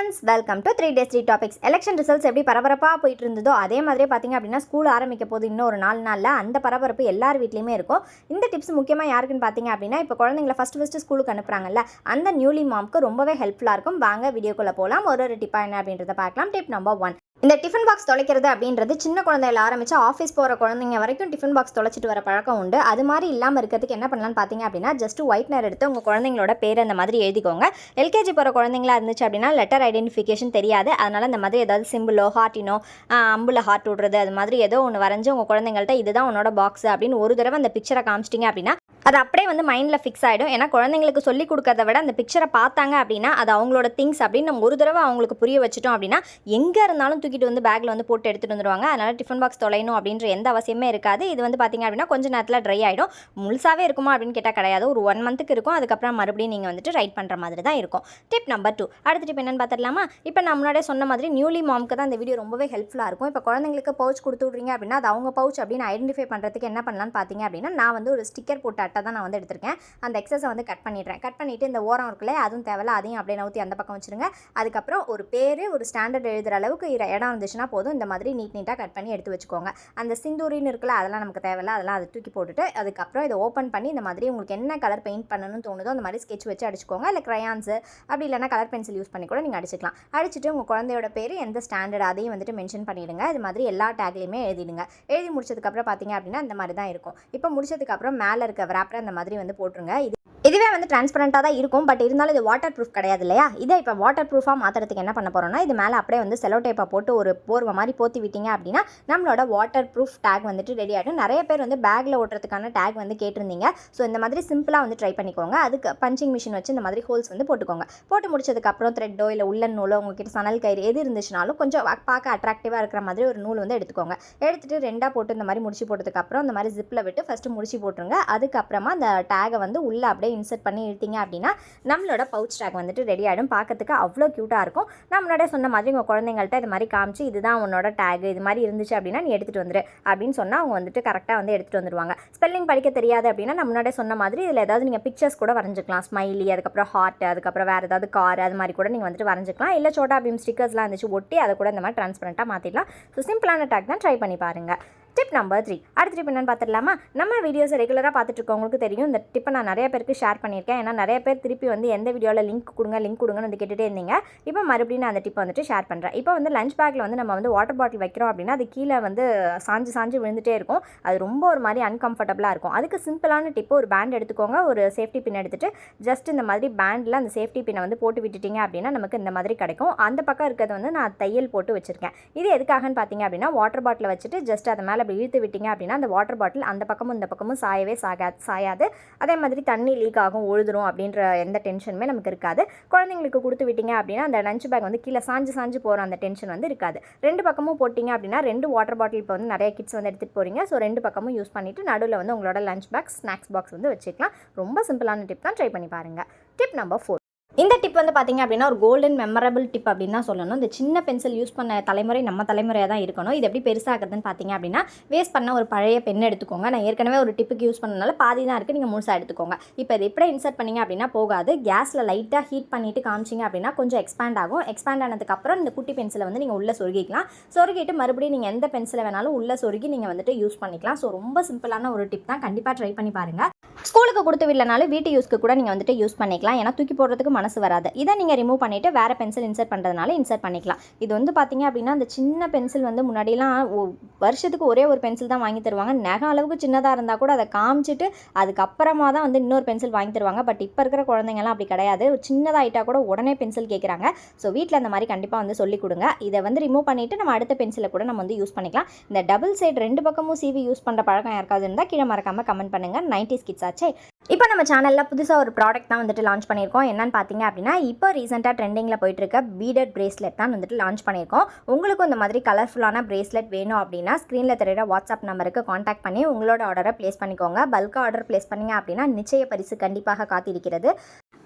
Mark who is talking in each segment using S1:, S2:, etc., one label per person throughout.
S1: Friends welcome to three days three topics election results எப்படி பரபரப்பாக போயிட்டு இருந்ததோ அதே மாதிரி பார்த்தீங்க அப்படின்னா ஸ்கூல் ஆரம்பிக்க போது இன்னும் ஒரு நாலு நாளில் அந்த பரபரப்பு எல்லார் வீட்லேயுமே இருக்கும். இந்த டிப்ஸ் முக்கியமாக யாருக்குன்னு பார்த்தீங்க அப்படின்னா இப்போ குழந்தைங்கள ஃபஸ்ட் ஃபஸ்ட்டு ஸ்கூலுக்கு அனுப்புகிறாங்கல்ல அந்த நியூலி மாம்க்கு ரொம்பவே ஹெல்ப்ஃபுல்லாக இருக்கும். வாங்க வீடியோக்குள்ளே போகலாம் ஒரு ஒரு டிப்பாக என்ன அப்படின்றத பார்க்கலாம். டிப் நம்பர் ஒன் இந்த டிஃபன் பாக்ஸ் தொலைக்கிறது அப்படின்றது சின்ன குழந்தையில ஆரம்பிச்சு ஆஃபீஸ் போகிற குழந்தைங்க வரைக்கும் டிஃபன் பாக்ஸ் தொலைச்சிட்டு வர பழக்கம் உண்டு. அது மாதிரி இல்லாமல் இருக்கிறதுக்கு என்ன பண்ணலாம்னு பார்த்தீங்க அப்படின்னா ஜஸ்ட் ஒயிட்னர் எடுத்து உங்கள் குழந்தைங்களோட பேர் அந்த மாதிரி எழுதிக்கோங்க. எல்கேஜி போகிற குழந்தைங்களா இருந்துச்சு அப்படின்னா லெட்டர் ஐடென்டிஃபிகேஷன் தெரியாது. அதனால் இந்த மாதிரி ஏதாவது சிம்பிளோ ஹார்ட்டினோ அம்புல ஹார்ட் விடுறது அது மாதிரி ஏதோ ஒன்று வரைஞ்சு உங்கள் குழந்தைங்கள்ட்ட இதுதான் உன்னோட பாக்ஸ் அப்படின்னு ஒரு தடவை அந்த பிக்சரை காமிச்சிட்டிங்க அப்படின்னா அது அப்படியே வந்து மைண்டில் ஃபிக்ஸ் ஆகிடும் ஏன்னா குழந்தைங்களுக்கு சொல்லி கொடுக்கறத விட அந்த பிக்சரை பார்த்தாங்க அப்படின்னா அது அவங்களோட திங்ஸ் அப்படின்னு நம்ம ஒரு தடவை அவங்களுக்கு புரிய வச்சுட்டோம் அப்படின்னா எங்கே இருந்தாலும் தூக்கிட்டு வந்து பேக்கில் வந்து போட்டு எடுத்துகிட்டு வந்துடுவாங்க அதனால் டிஃபன் பாக்ஸ் தொலைணும் அப்படின்ற எந்த அவசியமே இருக்காது. இது வந்து பார்த்திங்க அப்படின்னா கொஞ்ச நேரத்தில் ட்ரை ஆகிடும் முழுசாவே இருக்குமா அப்படின்னு கேட்டால் கிடையாது. ஒரு ஒன் மந்த்துக்கு இருக்கும். அதுக்கப்புறம் மறுபடியும் நீங்கள் வந்துட்டு ரைட் பண்ணுற மாதிரி தான் இருக்கும். டிப் நம்பர் டூ அடுத்த டிப் என்னென்னு பார்த்துடலாமா இப்போ நான் முன்னாடியே சொன்ன மாதிரி நியூலி மாம்க்கு தான் இந்த வீடியோ ரொம்பவே ஹெல்ப்ஃபுல்லாக இருக்கும். இப்போ குழந்தைங்களுக்கு பவுச் கொடுத்து விட்றீங்க அப்படின்னா அது அவங்க பவுச் அப்படின்னு ஐடென்டிஃபை பண்ணுறதுக்கு என்ன பண்ணலாம்னு பார்த்தீங்க அப்படின்னா நான் வந்து ஒரு ஸ்டிக்கர் போட்ட அட்டை தான் நான் வந்து எடுத்திருக்கேன். அந்த எக்ஸஸை வந்து கட் பண்ணிடுறேன். கட் பண்ணிவிட்டு இந்த ஓரம் இருக்குல்ல அதுவும் தேவையில்ல அதையும் அப்படியே நவுத்தி அந்த பக்கம் வச்சுருங்க. அதுக்கப்புறம் ஒரு பேர் ஒரு ஸ்டாண்டர்ட் எழுதுகிற அளவுக்கு இடம் இருந்துச்சுன்னா போதும். இந்த மாதிரி நீட் நீட்டாக கட் பண்ணி எடுத்து வச்சுக்கோங்க. அந்த சிந்தூரின்னு இருக்குல்ல அதெல்லாம் நமக்கு தேவையில்ல. அதெல்லாம் அதை தூக்கி போட்டுட்டு அதுக்கப்புறம் இதை ஓப்பன் பண்ணி இந்த மாதிரி உங்களுக்கு என்ன கலர் பெயிண்ட் பண்ணணும்னு தோணுதோ அந்த மாதிரி ஸ்கெட்ச் வச்சு அடிச்சுக்கோங்க. இல்லை க்ரையான்ஸு அப்படி இல்லைனா கலர் பென்சில் யூஸ் பண்ணி கூட நீங்கள் அடிச்சுக்கலாம். அடிச்சுட்டு உங்கள் குழந்தையோட பேர் எந்த ஸ்டாண்டர்ட் அதையும் வந்துட்டு மென்ஷன் பண்ணிவிடுங்க இது மாதிரி எல்லா டேக்லையுமே எழுதிடுங்க. எழுதி முடிச்சதுக்கப்புறம் பார்த்தீங்க அப்படின்னா இந்த மாதிரி தான் இருக்கும். இப்போ முடிச்சதுக்கப்புறம் மேலே இருக்க wrapper அந்த மாதிரி வந்து போட்டுருங்க. இது இதுவே வந்து டிரான்ஸ்பரண்ட்டாக தான் இருக்கும். பட் இருந்தாலும் இது வாட்டர் ப்ரூஃப் கிடையாது இல்லையா? இதை இப்போ வாட்டர் ப்ரூஃபாக மாற்றுறதுக்கு என்ன பண்ண போகிறோம்னா இது மேலே அப்படியே வந்து செலோ டேப்பை போட்டு ஒரு போர்வை மாதிரி போத்தி விட்டீங்க அப்படின்னா நம்மளோட வாட்டர் ப்ரூஃப் டேக் வந்துட்டு ரெடி ஆகிடும் நிறைய பேர் வந்து பேக்கில் ஓட்டுறதுக்கான டேக் வந்து கேட்டிருந்தீங்க. ஸோ இந்த மாதிரி சிம்பிளாக வந்து ட்ரை பண்ணிக்கோங்க. அதுக்கு பஞ்சிங் மிஷின் வச்சு இந்த மாதிரி ஹோல்ஸ் வந்து போட்டுக்கோங்க. போட்டு முடிச்சதுக்கப்புறம் த்ரெட்டோ இல்லை உள்ளன் நூலோ உங்ககிட்ட சணல் கயிறு எது இருந்துச்சுனாலும் கொஞ்சம் பார்க்க அட்ராக்டிவாக இருக்கிற மாதிரி ஒரு நூல் வந்து எடுத்துக்கோங்க. எடுத்துட்டு ரெண்டாக போட்டு இந்த மாதிரி முடிச்சு போட்டதுக்கப்புறம் இந்த மாதிரி ஜிப்பில் விட்டு ஃபஸ்ட்டு முடிச்சு போட்டுருங்க. அதுக்கப்புறமா அந்த டேகை வந்து உள்ளே அப்படியே இன்சர்ட் பண்ணி இழுத்தீங்க அப்படின்னா நம்மளோட பவுச் டேக் வந்துட்டு ரெடி ஆகிடும் பார்க்கறதுக்கு அவ்வளோ க்யூட்டாக இருக்கும். நான் முன்னாடியே சொன்ன மாதிரி உங்கள் குழந்தைங்கள்ட்ட இது மாதிரி காமிச்சு இதுதான் உன்னோட டேக் இது மாதிரி இருந்துச்சு அப்படின்னா நீ எடுத்துகிட்டு வந்துரு. அப்படின்னு சொன்னால் அவங்க வந்துட்டு கரெக்டாக வந்து எடுத்துகிட்டு வந்துடுவாங்க ஸ்பெல்லிங் படிக்க தெரியாது அப்படின்னா நம்ம முன்னாடியே சொன்ன மாதிரி இதில் ஏதாவது நீங்கள் பிக்சர்ஸ் கூட வரைஞ்சிக்கலாம். ஸ்மைலி அதுக்கப்புறம் ஹார்ட் அதுக்கப்புறம் வேறு ஏதாவது கார் அது மாதிரி கூட நீங்கள் வந்துட்டு வரைஞ்சிக்கலாம். இல்லை சோட்டா பீம் ஸ்டிக்கர்ஸ்லாம் இருந்துச்சு ஒட்டி அதை கூட இந்த மாதிரி ட்ரான்ஸ்பரண்ட்டாக மாற்றிடலாம் ஸோ சிம்பிளான டேக் தான் ட்ரை பண்ணி பாருங்கள் டிப் நம்பர் த்ரீ அடுத்த டிப் என்னன்னு பார்த்துடலாமா? நம்ம வீடியோஸை ரெகுலராக பார்த்துட்டு இருக்கவங்களுக்கு தெரியும். இந்த டிப்பை நான் நிறைய பேருக்கு ஷேர் பண்ணியிருக்கேன். ஏன்னா நிறைய பேர் திருப்பி வந்து எந்த வீடியோவில் லிங்க் கொடுங்க லிங்க் கொடுங்கன்னு வந்து கேட்டுகிட்டே இருந்தீங்க. இப்போ மறுபடியும் நான் அந்த டிப்பை வந்துட்டு ஷேர் பண்ணுறேன் இப்போ வந்து லஞ்ச் பேக்கில் வந்து நம்ம வந்து வாட்டர் பாட்டில் வைக்கிறோம் அப்படின்னா அது கீழே வந்து சாஞ்சு சாஞ்சு விழுந்துட்டே இருக்கும். அது ரொம்ப ஒரு மாதிரி அன்கம்ஃபர்டபுளாக இருக்கும். அதுக்கு சிம்பிளான டிப்பு ஒரு பேண்ட் எடுத்துக்கோங்க. ஒரு சேஃப்டி பின் எடுத்துகிட்டு ஜஸ்ட் இந்த மாதிரி பேண்டில் அந்த சேஃப்டி பின்னை வந்து போட்டு விட்டுட்டீங்க அப்படின்னா நமக்கு இந்த மாதிரி கிடைக்கும். அந்த பக்கம் இருக்கிறது வந்து நான் தையல் போட்டு வச்சுருக்கேன். இது எதுக்காகன்னு பார்த்தீங்க அப்படின்னா வாட்டர் பாட்டில் வச்சுட்டு ஜஸ்ட் அதை மேலே அப்படி இழுத்து விட்டீங்க அப்படின்னா அந்த வாட்டர் பாட்டில் அந்த பக்கமும் இந்த பக்கமும் சாயவே சாகா சாயாது. அதே மாதிரி தண்ணி லீக் ஆகும் ஒழுதுரும் அப்படின்ற எந்த டென்ஷனுமே நமக்கு இருக்காது. குழந்தைங்களுக்கு கொடுத்து விட்டீங்க அப்படின்னா அந்த லஞ்ச் பேக் வந்து கீழே சாஞ்சு சாஞ்சு போகிற அந்த டென்ஷன் வந்து இருக்காது. ரெண்டு பக்கமும் போட்டிங்க அப்படின்னா ரெண்டு வாட்டர் பாட்டில் இப்போ வந்து நிறைய கிட்ஸ் வந்து எடுத்துகிட்டு போகிறீங்க ஸோ ரெண்டு பக்கமும் யூஸ் பண்ணிவிட்டு நடுவில் வந்து உங்களோட லஞ்ச் பேக் ஸ்நாக்ஸ் பாக்ஸ் வந்து வச்சுக்கலாம். ரொம்ப சிம்பிளான டிப் தான். ட்ரை பண்ணி பாருங்கள் டிப் நம்பர் ஃபோர் இந்த டிப் வந்து பார்த்தீங்க அப்படின்னா ஒரு கோல்டன் மெமரபிள் டிப் அப்படின்னு தான் சொல்லணும். இந்த சின்ன பென்சில் யூஸ் பண்ண தலைமுறை நம்ம தலைமுறையாக தான் இருக்கணும். இது எப்படி பெருசாகிறதுன்னு பார்த்தீங்க அப்படின்னா வேஸ்ட் பண்ண ஒரு பழைய பென் எடுத்துக்கோங்க. நான் ஏற்கனவே ஒரு டிப்புக்கு யூஸ் பண்ணனால பாதி தான் இருக்குது நீங்கள் முழுசாக எடுத்துக்கோங்க. இப்போ இது எப்படி இன்சர்ட் பண்ணீங்க அப்படின்னா போகாது. கேஸில் லைட்டாக ஹீட் பண்ணிவிட்டு காமிச்சிங்க அப்படின்னா கொஞ்சம் எக்ஸ்பேண்ட் ஆகும். எக்ஸ்பேண்ட் ஆனதுக்கப்புறம் இந்த குட்டி பென்சிலை வந்து நீங்கள் உள்ளே சொருகிக்கலாம். சொருகிட்டு மறுபடியும் நீங்கள் எந்த பென்சிலை வேணாலும் உள்ளே சொருகி நீங்கள் வந்துட்டு யூஸ் பண்ணிக்கலாம். ஸோ ரொம்ப சிம்பிளான ஒரு டிப் தான். கண்டிப்பாக ட்ரை பண்ணி பாருங்கள் ஸ்கூலுக்கு கொடுத்து விடலனாலும் வீட்டு யூஸ்க்கு கூட நீங்கள் வந்துட்டு யூஸ் பண்ணிக்கலாம். ஏன்னா தூக்கி போடுறதுக்கு மனசு வராது. இதை நீங்கள் ரிமூவ் பண்ணிவிட்டு வேறு பென்சில் இன்சர்ட் பண்ணுறதுனால இன்சர்ட் பண்ணிக்கலாம். இது வந்து பார்த்தீங்க அப்படின்னா அந்த சின்ன பென்சில் வந்து முன்னாடிலாம் வருஷத்துக்கு ஒரே ஒரு பென்சில் தான் வாங்கி தருவாங்க. நகை அளவுக்கு சின்னதாக இருந்தால் கூட அதை காமிச்சிட்டு அதுக்கப்புறமா தான் வந்து இன்னொரு பென்சில் வாங்கி தருவாங்க. பட் இப்போ இருக்கிற குழந்தைங்கலாம் அப்படி கிடையாது. சின்னதாகிட்டா கூட உடனே பென்சில் கேட்குறாங்க ஸோ வீட்டில் அந்த மாதிரி கண்டிப்பாக வந்து சொல்லிக் கொடுங்க. இதை வந்து ரிமூவ் பண்ணிவிட்டு நம்ம அடுத்த பென்சிலை கூட நம்ம வந்து யூஸ் பண்ணிக்கலாம். இந்த டபுள் சைடு ரெண்டு பக்கமும் சிவி யூஸ் பண்ணுற பழக்கம் யாருக்காவது இருந்தால் கீழே மறக்காமல் கமெண்ட் பண்ணுங்கள் நைன்டி கிட்ஸ் ஆச்சே. இப்போ நம்ம சேனலில் புதுசாக ஒரு ப்ராடக்ட் தான் வந்துட்டு லான்ச் பண்ணியிருக்கோம். என்னன்னு பார்த்தீங்க அப்படின்னா இப்போ ரீசெண்டாக ட்ரெண்டிங்கில் போயிட்டு இருக்க பீடட் பிரேஸ்லெட் தான் வந்துட்டு லான்ச் பண்ணியிருக்கோம். உங்களுக்கும் இந்த மாதிரி கலர்ஃபுல்லான பிரேஸ்லெட் வேணும் அப்படின்னா ஸ்க்ரீனில் தெரியுற வாட்ஸ்அப் நம்பருக்கு காண்டாக்ட் பண்ணி உங்களோட ஆர்டரை ப்ளேஸ் பண்ணிக்கோங்க. பல்காக ஆர்டர் ப்ளேஸ் பண்ணீங்க அப்படின்னா நிச்சய பரிசு கண்டிப்பாக காத்திருக்கிறது.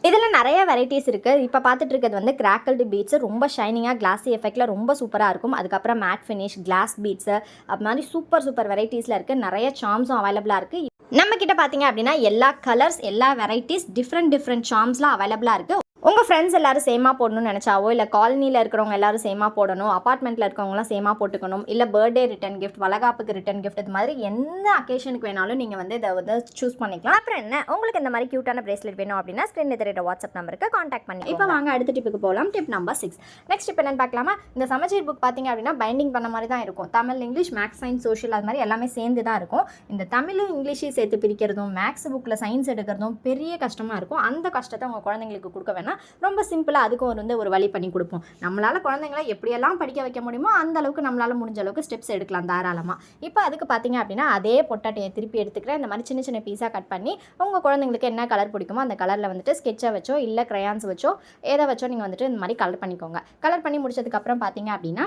S1: இதில் நிறைய வெரைட்டிஸ் இருக்குது இப்போ பார்த்துட்டு இருக்கிறது வந்து கிராக்கல்டு பீட்ஸு ரொம்ப ஷைனிங்காக கிளாஸி எஃபெக்டில் ரொம்ப சூப்பராக இருக்கும். அதுக்கப்புறம் மேட் ஃபினிஷ் கிளாஸ் பீட்ஸு அது மாதிரி சூப்பர் சூப்பர் வெரைட்டிஸில் இருக்குது நிறைய சாம்ஸும் அவைலபிளாக இருக்குது நம்ம கிட்ட பார்த்தீங்க அப்படின்னா எல்லா கலர்ஸ் எல்லா வெரைட்டிஸ் டிஃப்ரெண்ட் டிஃப்ரெண்ட் ஷாம்ஸ்லாம் அவைலபிளாக இருக்குது உங்கள் ஃப்ரெண்ட்ஸ் எல்லாரும் சேமாக போடணும்னு நினச்சாவோ? இல்லை காலனியில் இருக்கிறவங்க எல்லாரும் சேமாக போடணும் அப்பார்ட்மெண்ட்டில் இருக்கவங்களாம் சேமாக போட்டுக்கணும் இல்லை பர்த்டே ரிட்டன் கிஃப்ட் வளகாப்புக்கு ரிட்டன் கிஃப்ட் இது மாதிரி எந்த அக்கேஷனுக்கு வேணாலும் நீங்கள் வந்து இதை வந்து சூஸ் பண்ணிக்கலாம். அப்புறம் என்ன? உங்களுக்கு இந்த மாதிரி க்யூட்டான பிரேஸ்லெட் வேணும் அப்படின்னா ஸ்க்ரீனில் தெரியுற வாட்ஸ்அப் நம்பருக்கு காண்டாக்ட் பண்ணி இப்போ வாங்க அடுத்த டிப்புக்கு போகலாம் டிப் நம்பர் சிக்ஸ் நெக்ஸ்ட் இப்போ என்னன்னு பார்க்கலாமா? இந்த சமச்சீர் புக் பார்த்தீங்க அப்படின்னா பைண்டிங் பண்ண மாதிரி தான் இருக்கும். Tamil English maths science social அது மாதிரி எல்லாமே சேர்ந்து தான் இருக்கும். இந்த தமிழும் இங்கிலீஷையும் சேர்த்து பிரிக்கிறதும் மேக்ஸ் புக்கில் சயின்ஸ் எடுக்கிறதும் பெரிய கஷ்டமாக இருக்கும். அந்த கஷ்டத்தை உங்கள் குழந்தைங்களுக்கு கொடுக்க வேணாம். ரொம்ப சிம்பிளாக அதுக்கும் ஒரு வந்து ஒரு வழி பண்ணி கொடுப்போம். நம்மளால் குழந்தைங்கள எப்படியெல்லாம் படிக்க வைக்க முடியுமோ அந்த அளவுக்கு நம்மளால் முடிஞ்ச அளவுக்கு ஸ்டெப்ஸ் எடுக்கலாம் தாராளமாக இப்போ அதுக்கு பார்த்தீங்க அப்படின்னா அதே பொட்டாட்டையை திருப்பி எடுத்துக்கிறேன். இந்த மாதிரி சின்ன சின்ன பீஸாக கட் பண்ணி உங்கள் குழந்தைங்களுக்கு என்ன கலர் பிடிக்குமோ அந்த கலரில் வந்துட்டு ஸ்கெட்சை வச்சோ இல்லை க்ரையான்ஸ் வச்சோ எதை வச்சோ நீங்கள் வந்துட்டு இந்த மாதிரி கலர் பண்ணிக்கோங்க. கலர் பண்ணி முடிச்சதுக்கப்புறம் பார்த்தீங்க அப்படின்னா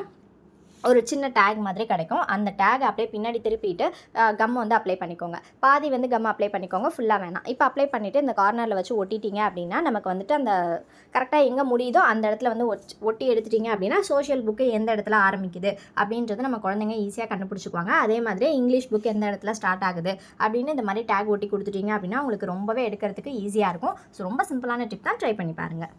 S1: ஒரு சின்ன டேக் மாதிரி கிடைக்கும். அந்த டேக் அப்படியே பின்னாடி திருப்பிட்டு கம் வந்து அப்ளை பண்ணிக்கோங்க. பாதி வந்து கம் அப்ளை பண்ணிக்கோங்க. ஃபுல்லாக வேணாம். இப்போ அப்ளை பண்ணிவிட்டு இந்த கார்னரில் வச்சு ஒட்டிட்டீங்க அப்படின்னா நமக்கு வந்துட்டு அந்த கரெக்டாக எங்கே முடியுதோ அந்த இடத்துல வந்து ஒட் ஒட்டி எடுத்துட்டீங்க அப்படின்னா சோஷியல் புக்கு எந்த இடத்துல ஆரம்பிக்குது அப்படின்றது நம்ம குழந்தைங்க ஈஸியாக கண்டுபிடிச்சிக்குவாங்க. அதே மாதிரி இங்கிலீஷ் புக் எந்த இடத்துல ஸ்டார்ட் ஆகுது அப்படின்னு இந்த மாதிரி டேக் ஒட்டி கொடுத்துட்டீங்க அப்படின்னா உங்களுக்கு ரொம்பவே எடுக்கிறதுக்கு ஈஸியாக இருக்கும். ஸோ ரொம்ப சிம்பிளான டிப் தான். ட்ரை பண்ணி பாருங்கள்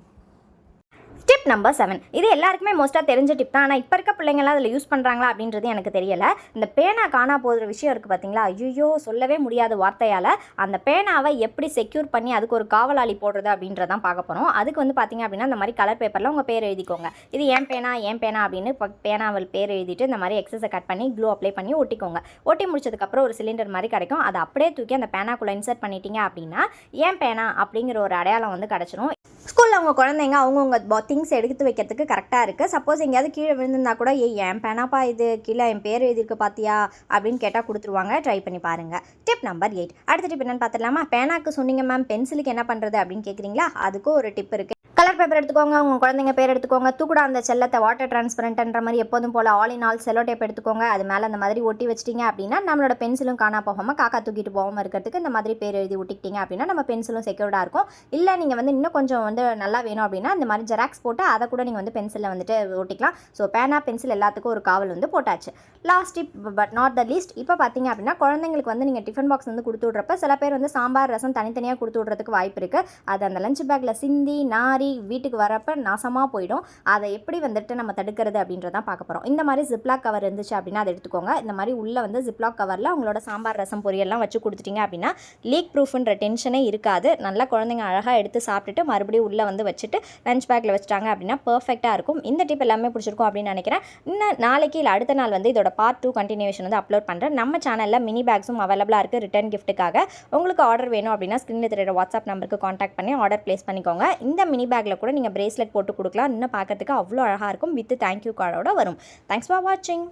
S1: டிப் நம்பர் செவன் இது எல்லாருக்குமே மோஸ்ட்டாக தெரிஞ்ச டிப் தான். ஆனால் இப்போ இருக்க பிள்ளைங்களாம் அதில் யூஸ் பண்ணுறாங்களா அப்படின்றது எனக்கு தெரியலை. இந்த பேனா காணா போகிற விஷயம் இருக்குது பார்த்தீங்களா ஐயோ சொல்லவே முடியாத வார்த்தையால் அந்த பேனாவை எப்படி செக்யூர் பண்ணி அதுக்கு ஒரு காவலாளி போடுறது அப்படின்றதான் பார்க்க போகிறோம் அதுக்கு வந்து பார்த்தீங்க அப்படின்னா இந்த மாதிரி கலர் பேப்பரில் உங்கள் பேர் எழுதிக்கோங்க. இது ஏன் பேனா? ஏன் பேனா அப்படின்னு இப்போ பேனாவில் பேர் எழுதிட்டு இந்த மாதிரி எக்ஸஸை கட் பண்ணி க்ளூ அப்ளை பண்ணி ஒட்டிக்கோங்க. ஒட்டி முடிச்சதுக்கப்புறம் ஒரு சிலிண்டர் மாதிரி கிடைக்கும். அதை அப்படியே தூக்கி அந்த பேனாக்குள்ளே இன்சர்ட் பண்ணிட்டீங்க அப்படின்னா ஏன் பேனா அப்படிங்கிற ஒரு அடையாளம் வந்து கிடச்சிரும். ஸ்கூலில் அவங்க குழந்தைங்க அவங்கவுங்க திங்ஸ் எடுத்து வைக்கிறதுக்கு கரெக்டாக இருக்குது சப்போஸ் எங்கேயாவது கீழே விழுந்திருந்தா கூட ஏய் என் பேனாப்பா இது கீழே என் பேர் எழுதியிருக்கு பார்த்தியா அப்படின்னு கேட்டால் கொடுத்துருவாங்க. ட்ரை பண்ணி பாருங்கள் டிப் நம்பர் எயிட் அடுத்த டிப் என்னன்னு பார்த்துடலாமா பேனாக்கு சொன்னீங்க மேம் பென்சிலுக்கு என்ன பண்ணுறது அப்படின்னு கேட்குறீங்களா அதுக்கும் ஒரு டிப் இருக்குது கலர் பேப்பர் எடுத்துக்கோங்க உங்கள் குழந்தைங்க பேர் எடுத்துக்கோங்க. தூக்குடா அந்த செல்லத்தை வாட்டர் டிரான்ஸ்பரண்ட்ன்ற மாதிரி எப்போதும் போல் all in all cello tape எடுத்துக்கோங்க. அது மேலே அந்த மாதிரி ஒட்டி வச்சிட்டிங்க அப்படின்னா நம்மளோட பென்சிலும் காணா போகாமல் காக்கா தூக்கிட்டு போகாமல் இருக்கிறதுக்கு இந்த மாதிரி பேர் எழுதி ஒட்டிக்கிட்டீங்க அப்படின்னா நம்ம பென்சிலும் செக்யூர்டாக இருக்கும். இல்லை நீங்கள் வந்து இன்னும் கொஞ்சம் வந்து நல்லா வேணும் அப்படின்னா இந்த மாதிரி ஜெராக்ஸ் போட்டு அதை கூட நீங்கள் வந்து பென்சிலில் வந்துட்டு ஒட்டிக்கலாம். ஸோ பேனா பென்சில் எல்லாத்துக்கும் ஒரு காவல் வந்து போட்டாச்சு. லாஸ்ட் இப் பட் நாட் த லீஸ்ட் இப்போ பார்த்தீங்க அப்படின்னா குழந்தைங்களுக்கு வந்து நீங்கள் டிஃபன் பாக்ஸ் வந்து கொடுத்து விட்றப்ப சில பேர் வந்து சாம்பார் ரசம் தனித்தனியாக கொடுத்து விட்றதுக்கு வாய்ப்பு இருக்குது அது அந்த லஞ்ச் பேக்கில் சிந்தி நாரி வீட்டுக்கு வரப்ப நாசமாக போயிடும். அதை எப்படி வந்துட்டு நம்ம தடுக்கிறது அப்படின்றதான் பார்க்க போகிறோம் இந்த மாதிரி ஜிப்லாக் கவர் இருந்துச்சு அப்படின்னா அதை எடுத்துக்கோங்க. இந்த மாதிரி உள்ளே வந்து ஜிப்லாக் கவரில் உங்களோட சாம்பார் ரசம் பொரியல்லாம் வச்சு கொடுத்துட்டீங்க அப்படின்னா லீக் ப்ரூஃப்ன்ற டென்ஷனே இருக்காது. நல்லா குழந்தைங்க அழகாக எடுத்து சாப்பிட்டுட்டு மறுபடியும் உள்ளே வந்து வச்சுட்டு லஞ்ச் பேக்கில் வச்சுட்டாங்க அப்படின்னா பர்ஃபெக்டாக இருக்கும். இந்த டிப் எல்லாமே பிடிச்சிருக்கும் அப்படின்னு நினைக்கிறேன். இன்னும் நாளைக்கு இல்லை அடுத்த நாள் வந்து இதோட பார்ட் டூ கண்டினியூஷன் வந்து அப்லோட் பண்ணுறேன் நம்ம சேனலில் மினி பேக்ஸும் அவைலபிளாக இருக்குது ரிட்டர்ன் கிஃப்ட்டுக்காக உங்களுக்கு ஆர்டர் வேணும் அப்படின்னா ஸ்க்ரீனில் தெரியுற வாட்ஸ்அப் நம்பருக்கு காண்டாக்ட் பண்ணி ஆர்டர் ப்ளேஸ் பண்ணிக்கோங்க. இந்த மினி பேக்கில் கூட நீங்கள் பிரேஸ்லெட் போட்டு கொடுக்கலாம். இன்னும் பார்க்கறதுக்கு அவ்வளோ அழகாக இருக்கும். வித் தேங்க்யூ கார்டோட வரும். தேங்க்ஸ் ஃபார் வாட்சிங்